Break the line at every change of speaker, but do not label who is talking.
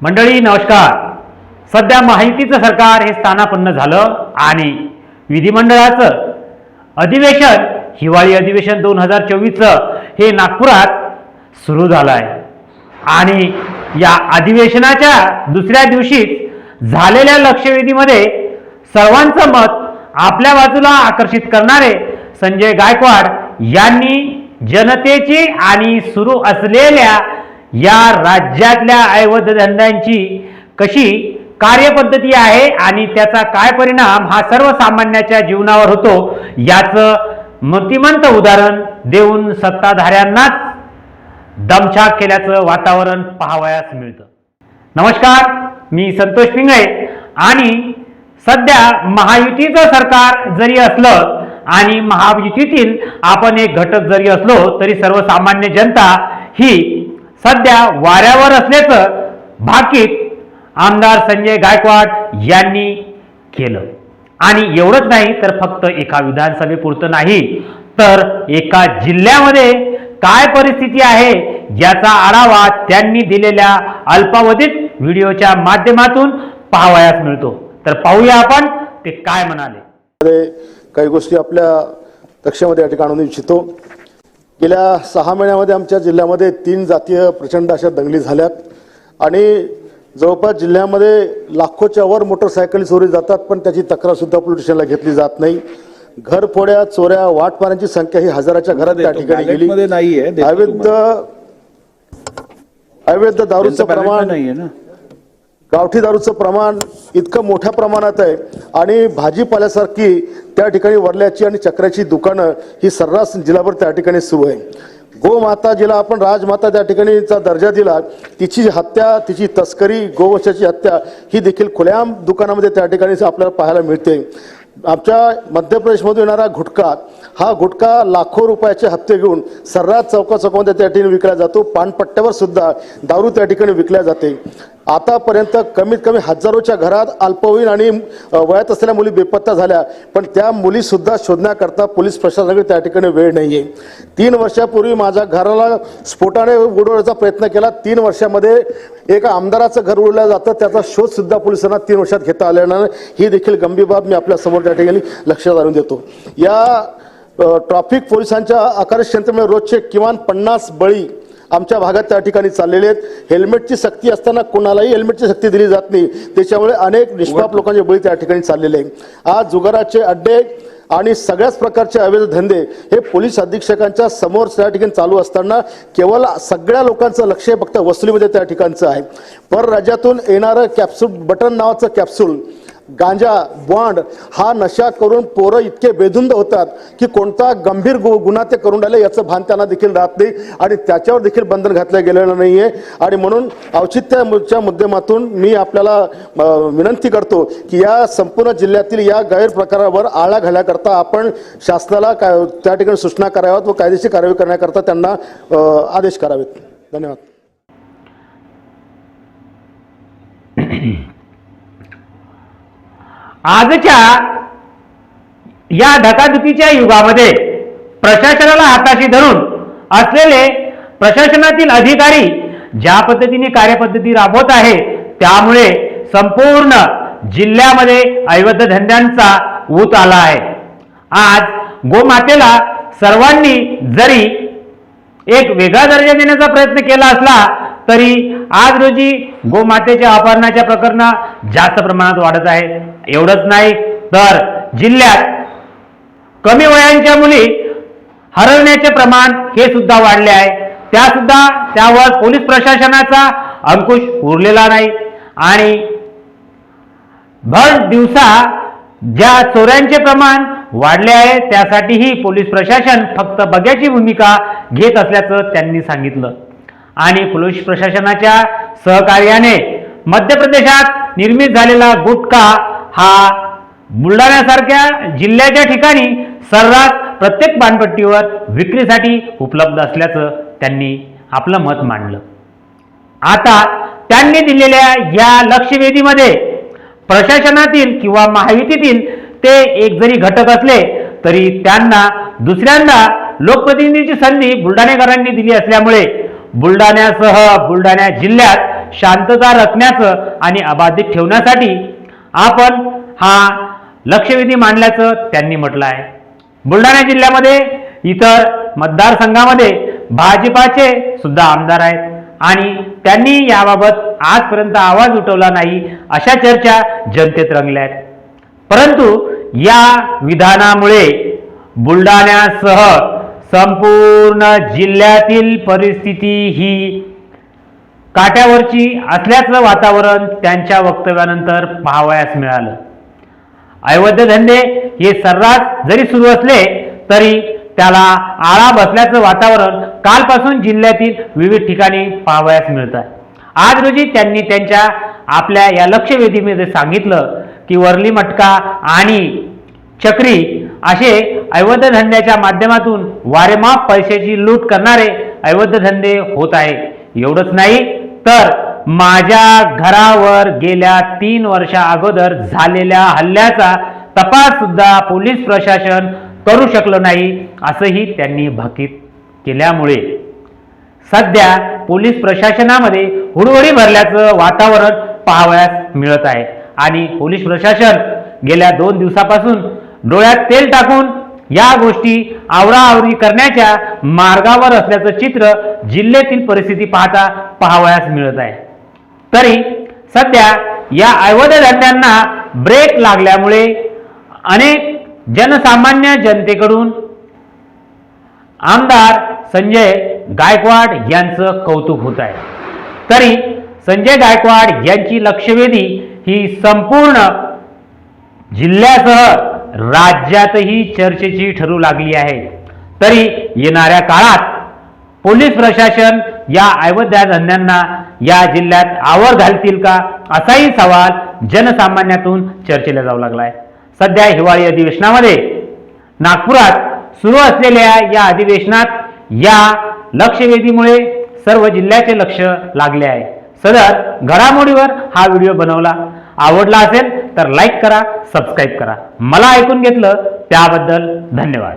मंडळी नमस्कार. सध्या माहितीचं सरकार हे स्थानापन्न झालं आणि विधिमंडळाचं अधिवेशन हिवाळी अधिवेशन दोन हजार चोवीसचं हे नागपुरात सुरू झालं आहे आणि या अधिवेशनाच्या दुसऱ्या दिवशीच झालेल्या लक्षवेधीमध्ये सर्वांचं मत आपल्या बाजूला आकर्षित करणारे संजय गायकवाड यांनी जनतेची आणि सुरू असलेल्या या राज्यातल्या अवैध धंद्यांची कशी कार्यपद्धती आहे आणि त्याचा काय परिणाम हा सर्वसामान्याच्या जीवनावर होतो याचं मतिमंत उदाहरण देऊन सत्ताधाऱ्यांनाच दमछाक केल्याचं वातावरण पाहावयास मिळतं. नमस्कार मी संतोष पिंगळे आणि सध्या महायुतीचं सरकार जरी असलं आणि महायुतीतील आपण एक घटक जरी असलो तरी सर्वसामान्य जनता ही सध्या वाऱ्यावर असल्याचं भाकीत आमदार संजय गायकवाड यांनी केलं. आणि एवढंच नाही तर फक्त एका विधानसभेपुरतं नाही तर एका जिल्ह्यामध्ये काय परिस्थिती आहे याचा आढावा त्यांनी दिलेल्या अल्पावधीत व्हिडिओच्या माध्यमातून पाहावयास मिळतो. तर पाहूया आपण ते काय म्हणाले.
काही गोष्टी आपल्या लक्षामध्ये या ठिकाणी इच्छितो. गेल्या सहा महिन्यामध्ये आमच्या जिल्ह्यामध्ये तीन जातीय प्रचंड अशा दंगली झाल्यात. आणि जवळपास जिल्ह्यामध्ये लाखोच्या वर मोटरसायकली चोरी जातात पण त्याची तक्रार सुद्धा पोलीस स्टेशनला घेतली जात नाही. घरफोड्या चोऱ्या वाटमारांची संख्या ही हजाराच्या घरात त्या ठिकाणी गेली. अवैध. अवैध दारूचं प्रमाण
नाहीये ना.
गावठी दारूचं प्रमाण इतकं मोठ्या प्रमाणात आहे आणि भाजीपाल्यासारखी त्या ठिकाणी वरल्याची आणि चक्राची दुकानं ही सर्रास जिल्हाभर त्या ठिकाणी सुरू आहे. गोमाता जिला आपण राजमाता त्या ठिकाणीचा दर्जा दिला तिची हत्या तिची तस्करी गोवंशाची हत्या ही देखील खुल्याम दुकानामध्ये त्या ठिकाणी आपल्याला पाहायला मिळते. आमच्या मध्य प्रदेशमधून येणारा गुटखा हा गुटखा लाखो रुपयाचे हप्ते घेऊन सर्रास चौका चौकामध्ये त्या ठिकाणी विकला जातो. पानपट्ट्यावर सुद्धा दारू त्या ठिकाणी विकल्या जाते. आतापर्यंत कमीत कमी हजारोच्या घरात अल्पवयीन आणि वयात असलेल्या मुली बेपत्ता झाल्या पण त्या मुलीसुद्धा शोधण्याकरता पोलीस प्रशासनाकडे त्या ठिकाणी वेळ नाही आहे तीन वर्षापूर्वी माझ्या घराला स्फोटाने उडवण्याचा प्रयत्न केला. तीन वर्षामध्ये एका आमदाराचं घर उडलं जातं. त्याचा शोधसुद्धा पोलिसांना तीन वर्षात घेता आलेला नाही. ही देखील गंभीर बाब मी आपल्यासमोर त्या ठिकाणी लक्षात आणून देतो. या ट्रॅफिक पोलिसांच्या आकर्ष यंत्रणेमुळे रोजचे किमान पन्नास बळी आमच्या भागात त्या ठिकाणी चाललेले आहेत. हेल्मेटची सक्ती असताना कोणालाही हेल्मेटची सक्ती दिली जात नाही. त्याच्यामुळे अनेक निष्पाप लोकांचे बळी त्या ठिकाणी चाललेले आहे आज जुगाराचे अड्डे आणि सगळ्याच प्रकारचे अवैध धंदे हे पोलीस अधीक्षकांच्या समोर त्या ठिकाणी चालू असताना केवळ सगळ्या लोकांचं लक्ष फक्त वसुलीमध्ये त्या ठिकाणचं आहे. परराज्यातून येणारं कॅप्सूल बटन नावाचं कॅप्सूल गांजा बॉन्ड हा नशा करून पोरं इतके बेधुंद होतात की कोणता गंभीर गु गुन्हा ते करून राहिले याचं भान त्यांना देखील राहत नाही आणि त्याच्यावर देखील बंधन घातलं गेलेलं नाही आहे आणि म्हणून औचित्याच्या मुद्देमातून मी आपल्याला विनंती करतो की या संपूर्ण जिल्ह्यातील या गैरप्रकारावर आळा घालण्याकरता आपण शासनाला काय त्या ठिकाणी सूचना कराव्यात व कायदेशीर कारवाई करण्याकरता त्यांना आदेश करावेत. धन्यवाद.
आजच्या या धकाधुकीच्या युगामध्ये प्रशासनाला हाताशी धरून असलेले प्रशासनातील अधिकारी ज्या पद्धतीने कार्यपद्धती राबवत आहे त्यामुळे संपूर्ण जिल्ह्यामध्ये अवैध धंद्यांचा ऊत आला आहे. आज गोमातेला सर्वांनी जरी एक वेगळा दर्जा देण्याचा प्रयत्न केला असला तरी आज रोजी गोमातेच्या अपहरणाच्या प्रकरण जास्त प्रमाणात वाढत आहे एवढंच नाही तर जिल्ह्यात कमी वयांच्या मुली हरवण्याचे प्रमाण हे सुद्धा वाढले आहे. त्या सुद्धा त्यावर पोलीस प्रशासनाचा अंकुश उरलेला नाही. आणि भर दिवसा ज्या चोऱ्यांचे प्रमाण वाढले आहे त्यासाठीही पोलीस प्रशासन फक्त बघ्याची भूमिका घेत असल्याचं त्यांनी सांगितलं. आणि पोलीस प्रशासनाच्या सहकार्याने मध्य प्रदेशात निर्मित झालेला गुटखा हा बुलढाण्यासारख्या जिल्ह्याच्या ठिकाणी सर्रास प्रत्येक पानपट्टीवर विक्रीसाठी उपलब्ध असल्याचं त्यांनी आपलं मत मांडलं. आता त्यांनी दिलेल्या या लक्षवेधीमध्ये प्रशासनातील किंवा महायुतीतील ते एक जरी घटक असले तरी त्यांना दुसऱ्यांदा लोकप्रतिनिधीची संधी बुलढाणेकरांनी दिली असल्यामुळे बुलढाण्यासह बुलढाणा जिल्ह्यात शांतता राखण्याचं आणि अबाधित ठेवण्यासाठी आपण हा लक्षवेधी मांडल्याचं त्यांनी म्हटलं आहे बुलढाणा जिल्ह्यामध्ये इतर मतदारसंघामध्ये भाजपाचे सुद्धा आमदार आहेत. आणि त्यांनी याबाबत आजपर्यंत आवाज उठवला नाही अशा चर्चा जनतेत रंगल्या आहेत. परंतु या विधानामुळे बुलढाण्यासह संपूर्ण जिल्ह्यातील परिस्थिती ही काट्यावरची असल्याचं वातावरण त्यांच्या वक्तव्यानंतर पाहावयास मिळालं. अयोध्य धंदे हे सर्रास जरी सुरू असले तरी त्याला आळा बसल्याचं वातावरण कालपासून जिल्ह्यातील विविध ठिकाणी पाहावयास मिळत आहे आज रोजी त्यांनी त्यांच्या आपल्या या लक्षवेधीमध्ये सांगितलं की वरली मटका आणि चक्री असे अवैध धंद्याच्या माध्यमातून वारेमाप पैशाची लूट करणारे अवैध धंदे होत आहे. एवढंच नाही तर माझ्या घरावर गेल्या तीन वर्षा अगोदर झालेल्या हल्ल्याचा तपास सुद्धा पोलीस प्रशासन करू शकलं नाही असंही त्यांनी भाकीत केल्यामुळे. सध्या पोलीस प्रशासनामध्ये हुडहुडी भरल्याचं वातावरण पाहावयास मिळत आहे. आणि पोलीस प्रशासन गेल्या दोन दिवसापासून डोळ्यात तेल टाकून या गोष्टी आवराआवरी करण्याच्या मार्गावर असल्याचं चित्र जिल्ह्यातील परिस्थिती पाहता पाहावयास मिळत आहे. तरी सध्या या अवैध धंद्यांना ब्रेक लागल्यामुळे अनेक जनसामान्य जनतेकडून आमदार संजय गायकवाड यांचं कौतुक होत आहे. तरी संजय गायकवाड यांची लक्षवेधी ही संपूर्ण जिल्ह्यासह राज्यातही चर्चेची ठरू लागली आहे. तरी येणाऱ्या काळात पोलीस प्रशासन या अयोध्या धंद्यांना या जिल्ह्यात आवर घालतील का? असाही सवाल जनसामान्यातून चर्चेला जाऊ लागला आहे सध्या हिवाळी अधिवेशनामध्ये नागपुरात सुरू असलेल्या या अधिवेशनात या लक्षवेधीमुळे सर्व जिल्ह्याचे लक्ष लागले आहे. सदर घडामोडीवर हा व्हिडिओ बनवला. आवडला असेल तर लाईक करा सबस्क्राईब करा. मला ऐकून घेतलं त्याबद्दल धन्यवाद.